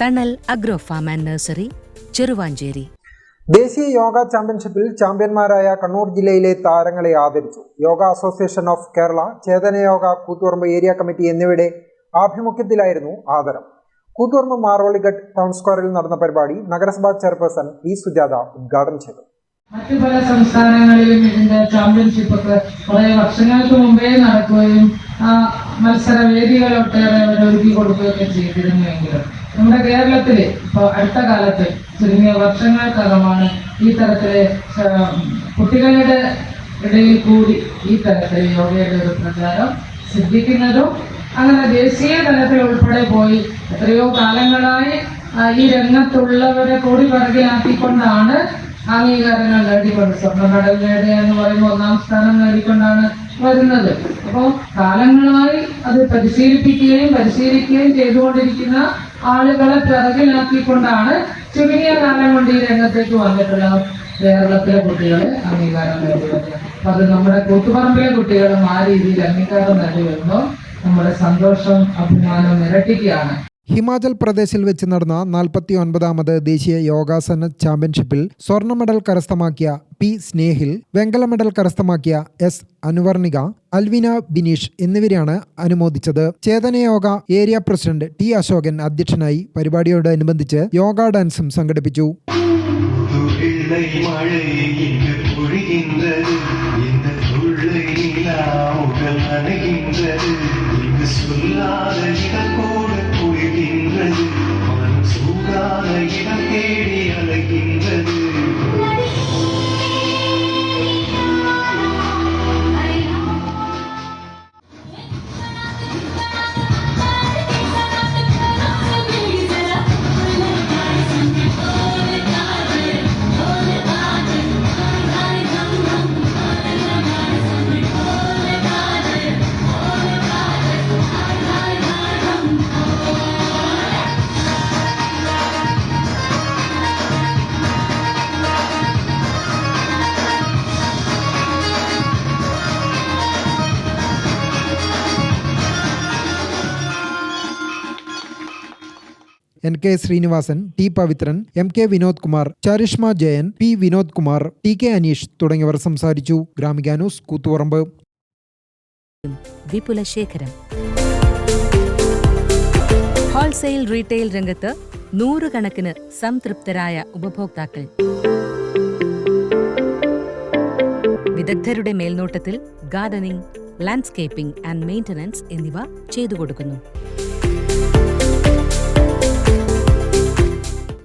Thanal agro farm and nursery Cheruvancheri. ദേശീയ യോഗ ചാമ്പ്യൻഷിപ്പിൽ ചാമ്പ്യന്മാരായ കണ്ണൂർ ജില്ലയിലെ താരങ്ങളെ ആദരിച്ചു. Yoga association of Kerala Chetana Yoga Kuthuparamba area committee എന്നിവയുടെ ആഭിമുഖ്യത്തിലായിരുന്നു ആദരം. കൂത്തുപറമ്പ് മാറോളിഗഡ് ടൗൺ സ്ക്വയറിൽ നടന്ന പരിപാടി നഗരസഭാ ചെയർപേഴ്സൺ വി സുജാത ഉദ്ഘാടനം ചെയ്തു. മറ്റു പല സംസ്ഥാനങ്ങളിലും ഇതിന്റെ ചാമ്പ്യൻഷിപ്പ് ഒക്കെ കുറെ വർഷങ്ങൾക്ക് മുമ്പേ നടക്കുകയും ആ മത്സര അവർ ഒരുക്കി കൊടുക്കുകയൊക്കെ ചെയ്തിരുന്നുവെങ്കിലും നമ്മുടെ കേരളത്തിൽ ഇപ്പൊ അടുത്ത കാലത്ത് ചുരുങ്ങിയ വർഷങ്ങൾക്കകമാണ് ഈ തരത്തിലെ കുട്ടികളുടെ ഇടയിൽ കൂടി ഈ തരത്തിൽ യോഗയുടെ ഒരു പ്രചാരം സിദ്ധിക്കുന്നതും അങ്ങനെ ദേശീയ തലത്തിൽ ഉൾപ്പെടെ പോയി എത്രയോ കാലങ്ങളായി ഈ രംഗത്തുള്ളവരെ കൂടി പിറകിലാക്കിക്കൊണ്ടാണ് അംഗീകാരങ്ങൾ നേടിക്കൊണ്ട് സ്വർണ മെഡൽ നേടുക എന്ന് പറയുമ്പോൾ ഒന്നാം സ്ഥാനം നേടിക്കൊണ്ടാണ് വരുന്നത്. അപ്പോൾ കാലങ്ങളായി അത് പരിശീലിപ്പിക്കുകയും പരിശീലിക്കുകയും ചെയ്തുകൊണ്ടിരിക്കുന്ന ആളുകളെ പിറകിലാക്കിക്കൊണ്ടാണ് ചുരുങ്ങിയ കാലം കൊണ്ട് ഈ രംഗത്തേക്ക് വന്നിട്ടുള്ള കേരളത്തിലെ കുട്ടികളെ അംഗീകാരം നേടിയത് അപ്പൊ അത് നമ്മുടെ കൂത്തുപറമ്പിലെ കുട്ടികളും ആ രീതിയിൽ അംഗീകാരം നേടി വരുമ്പോൾ നമ്മുടെ സന്തോഷം അഭിമാനം ഇരട്ടിക്കുകയാണ് ഹിമാചൽ പ്രദേശിൽ വെച്ച് നടന്ന നാൽപ്പത്തി ഒൻപതാമത് ദേശീയ യോഗാസന ചാമ്പ്യൻഷിപ്പിൽ സ്വർണ്ണ മെഡൽ കരസ്ഥമാക്കിയ പി സ്നേഹിൽ വെങ്കല മെഡൽ കരസ്ഥമാക്കിയ എസ് അനുവർണിക അൽവിന ബിനീഷ് എന്നിവരെയാണ് അനുമോദിച്ചത് Chetana Yoga area president T Ashokan അധ്യക്ഷനായി പരിപാടിയോടനുബന്ധിച്ച് യോഗ ഡാൻസും സംഘടിപ്പിച്ചു துகிள்ளை N K Sreenivasan T Pavithran M K Vinod Kumar Charishma Jayan P Vinod Kumar T K Aneesh തുടങ്ങിയവർ സംസാരിച്ചു. ഗ്രാമിക ന്യൂസ് കൂത്തുപറമ്പ്. വിപുല ശേഖരം ഹോൾസെയിൽ റീറ്റെയിൽ രംഗത്ത് നൂറുകണക്കിന് സംതൃപ്തരായ ഉപഭോക്താക്കൾ. വിദഗ്ധരുടെ മേൽനോട്ടത്തിൽ ഗാർഡനിംഗ് ലാൻഡ്സ്കേപ്പിംഗ് ആൻഡ് മെയിന്റനൻസ് എന്നിവ ചെയ്തു കൊടുക്കുന്നു